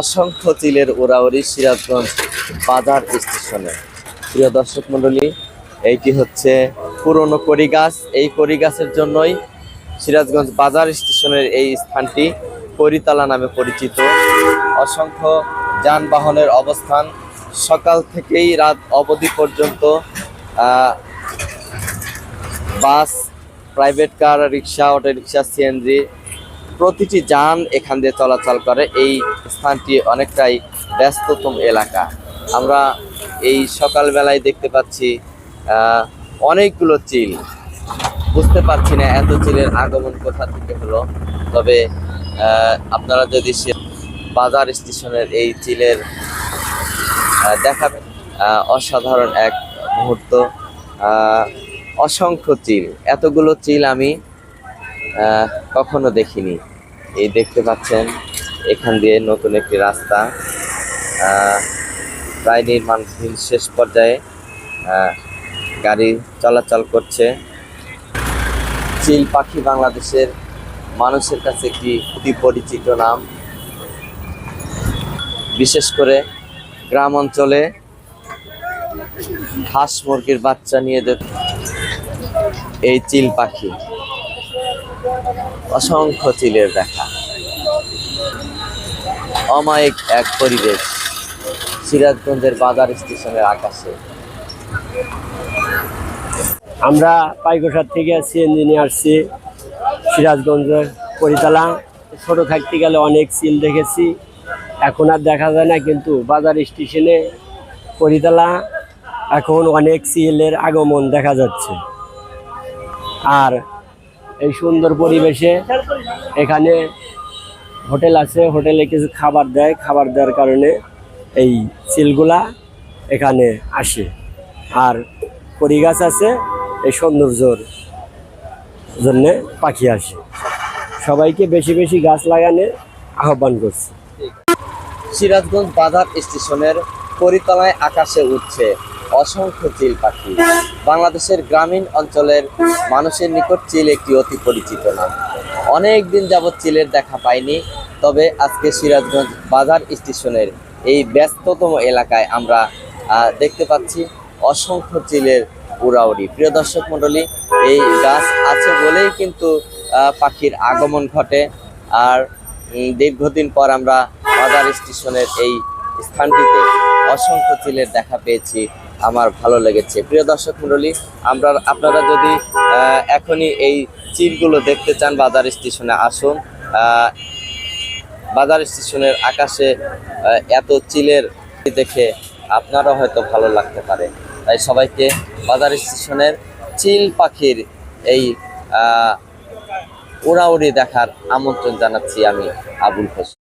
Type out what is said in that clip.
অসংখ্য চিলের উড়াউড়ি সিরাজগঞ্জ বাজার স্টেশনে। প্রিয় দর্শক মণ্ডলী, এইটি হচ্ছে পুরনো কড়ি গাছ এই কড়ি গাছের জন্যই সিরাজগঞ্জ বাজার স্টেশনের এই স্থানটি করিতলা নামে পরিচিত। অসংখ্য যানবাহনের অবস্থান। সকাল থেকেই রাত অবধি পর্যন্ত bus, private car, rickshaw auto rickshaw CNG প্রতিটি যান এখান দিয়ে চলাচল করে। এই স্থানটি অনেকটাই ব্যস্ততম এলাকা। আমরা এই সকালবেলায় দেখতে পাচ্ছি অনেকগুলো চিল। বুঝতে পারছি না এত চিলের আগমন কোথা থেকে হলো, তবে আপনারা যদি সে বাজার স্টেশনের এই চিলের দেখাবেন অসাধারণ এক মুহূর্ত। অসংখ্য চিল। এতগুলো চিল আমি কখনো দেখিনি। এই দেখতে পাচ্ছেন, এখান দিয়ে নতুন একটি রাস্তা। প্রায় নির্মাণধীন শেষ পর্যায়ে গাড়ি চলাচল করছে। চিল পাখি বাংলাদেশের মানুষের কাছে একটি অতি পরিচিত নাম। বিশেষ করে গ্রাম অঞ্চলে হাঁস মুরগির বাচ্চা নিয়ে এই চিল পাখি। অসংখ্য চিলের দেখা অমায়িক এক পরিবেশ সিরাজগঞ্জের বাজার স্টেশনের আকাশে। আমরা পাইকোসার থেকে সিএনজি নিয়ে আসছি সিরাজগঞ্জের পরিতলা। ছোট থাকতে গেলে অনেক সিল দেখেছি। এখন আর দেখা যায় না, কিন্তু বাজার স্টেশনে পরিতলা, এখন অনেক সিলের আগমন দেখা যাচ্ছে। আর এই সুন্দর পরিবেশে এখানে হোটেল আছে, হোটেলে কিছু খাবার দেয়। খাবার দেওয়ার কারণে এই সিলগুলা এখানে আসে। আর কড়ি গাছ আছে, এই সৌন্দর্যর জন্য পাখি আসে। সবাইকে বেশি বেশি গাছ লাগানে আহ্বান করছে। সিরাজগঞ্জ বাজার স্টেশনের পরিতলায় আকাশে উঠছে অসংখ্য চিল পাখি। বাংলাদেশের গ্রামীণ অঞ্চলের মানুষের নিকট চিল একটি অতি পরিচিত নাম। অনেক দিন যাবৎ চিলের দেখা পাইনি, তবে আজকে সিরাজগঞ্জ বাজার স্টেশনের এই ব্যস্ততম এলাকায় আমরা দেখতে পাচ্ছি অসংখ্য চিলের উড়াউড়ি। প্রিয় দর্শক মণ্ডলী, এই গাছ আছে বলেই কিন্তু পাখির আগমন ঘটে। আর দীর্ঘদিন পর আমরা বাজার স্টেশনের এই স্থানটিতে অসংখ্য চিলের দেখা পেয়েছি। আমার ভালো লেগেছে। প্রিয় দর্শক মণ্ডলী, আমরা, আপনারা যদি এখনই এই চিলগুলো দেখতে চান বাজার স্টেশনে আসুন বাজার স্টেশনের আকাশে এত চিলের দেখে আপনারও হয়তো ভালো লাগতে পারে। তাই সবাইকে বাজার স্টেশনের চিল পাখির এই উড়াউড়ি দেখার আমন্ত্রণ জানাচ্ছি আমি, আবুল হোসেন।